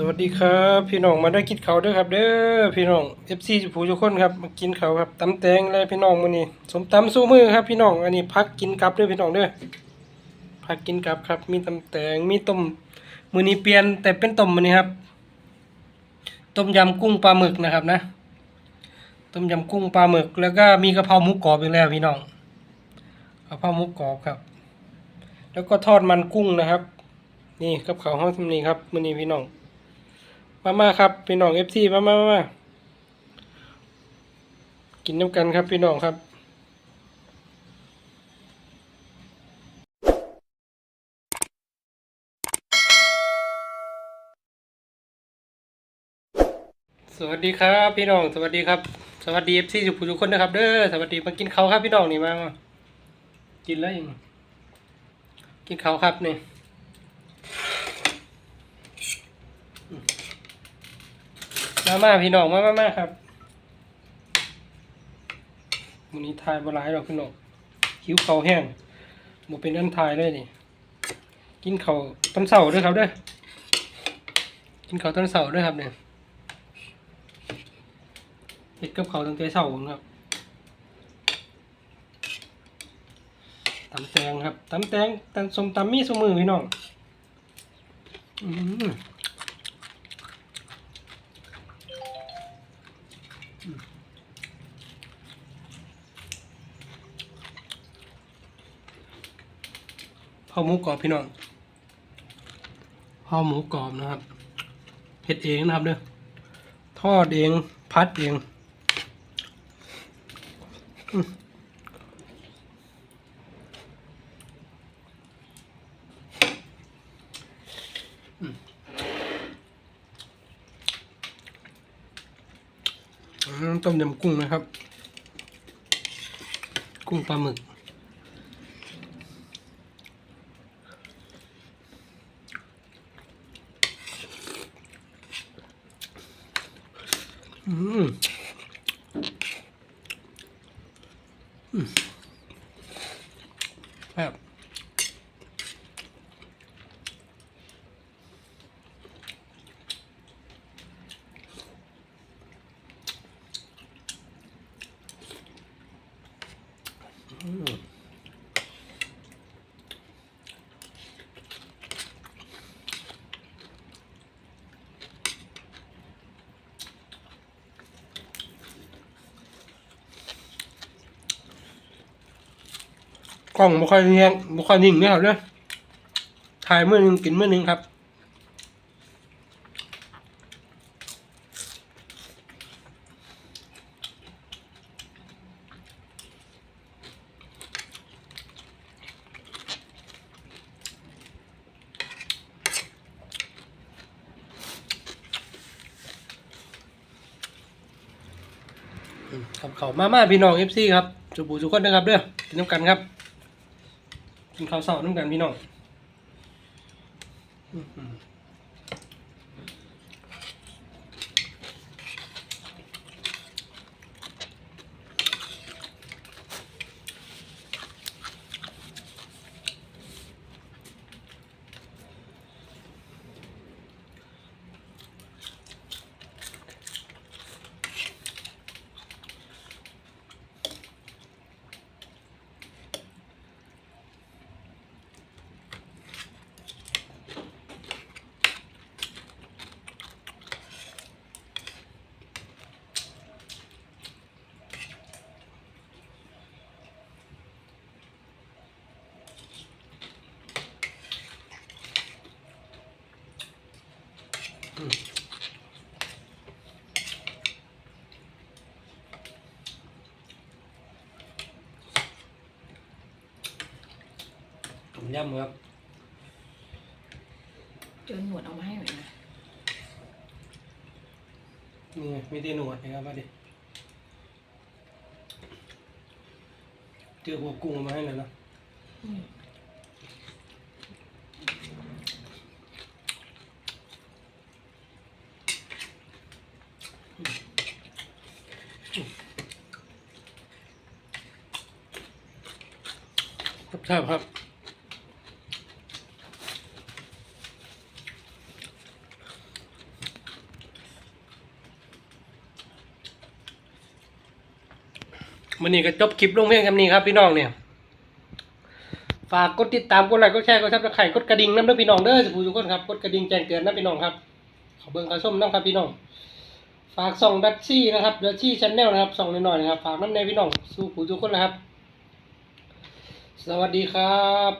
สวัสดีครับ พี่น้องมาได้กินเขาด้วยครับ เด้อพี่น้อง FC จุผู้ทุกคนครับมากินเขาครับตำแตงเลยพี่น้องมื้อนี้สมตำสู้มือครับ พี่น้องอันนี้พักกินกับด้อพี่น้องเด้อพักกินกับครับ มีตำแตงมีต้มมื้อนี้เปลี่ยนแต่เป็นต้มมื้อนี้ครับ ต้มยำกุ้งปลาหมึกนะครับนะ ต้มยำกุ้งปลาหมึก แล้วก็มีกะเพราหมูกรอบอีกแล้วพี่น้องกะเพราหมูกรอบครับ แล้วก็ทอดมันกุ้งนะครับ นี่กับข้าวห้องทำนี้ครับมื้อนี้พี่น้อง มามาครับ พี่น้องเอฟซีมามามามากินน้ำกันครับ พี่น้องครับสวัสดีครับ พี่น้องสวัสดีครับ สวัสดีเอฟซีทุกผู้ทุกคนนะครับ เด้อสวัสดีมากินเขาครับพี่น้องนี่มามากินแล้วยังกินเขาครับนี่ มามาพี่น้องมามามาครับวันนี้ทายบลายดอกพี่น้องหิวเขาแห้งหมเป็นอันทายเลยนี่กินเขาต้นเสาด้วยครับด้อกินเขาต้นเสาด้วยครับเนี่ยเห็ดกับเขาตั้งแต่เสาครับตำแตงครับตำแตงตำสมตำมีสมือพี่น้องอืม ข้าวหมูกรอบพี่น้องข้าวหมูกรอบนะครับเฮ็ดเองนะครับเด้อทอดเองพัดเองต้มยำกุ้งนะครับ กุ้งปลาหมึก อืมอืมครับอืม กล้องบ่ค่อยเนียงบ่ค่อยนิ่งนี่ครับเด้อถ่ายเมื้อนึงกินเมื้อนึงครับอืมครับเขามามาพี่น้องเอฟซีครับจุบูจุกคนนะครับเด้อกินน้ำกันครับ กินข้าวเสาน้ำกันพี่น้อง ต้มยำครับจนหนวดเอามาให้หน่อยนะนี่ไงมีแต่หนวดนะครับมาดิเจอหัวกุ้งเอามาให้หน่อยนะ อืม แซ่บครับวันนี้ก็จบคลิปลงเพียงแค่นี้ครับพี่น้องเนี่ย ฝากกดติดตามกดไลค์กดแชร์กดซับสไครต์กดกระดิ่งน้ำเด้อพี่น้องเด้อสุทุกคนครับกดกระดิ่งแจ้งเตือนนะพี่น้องครับขอเบิ่งขอส้มน้ำครับพี่น้อง ฝากส่องดัชชี่นะครับดัชชี่ชั้นแนลนะครับส่องหน่อยๆนะครับฝากน้ำในพี่น้องสู้ผู้ทุกคนนะครับ สวัสดีครับ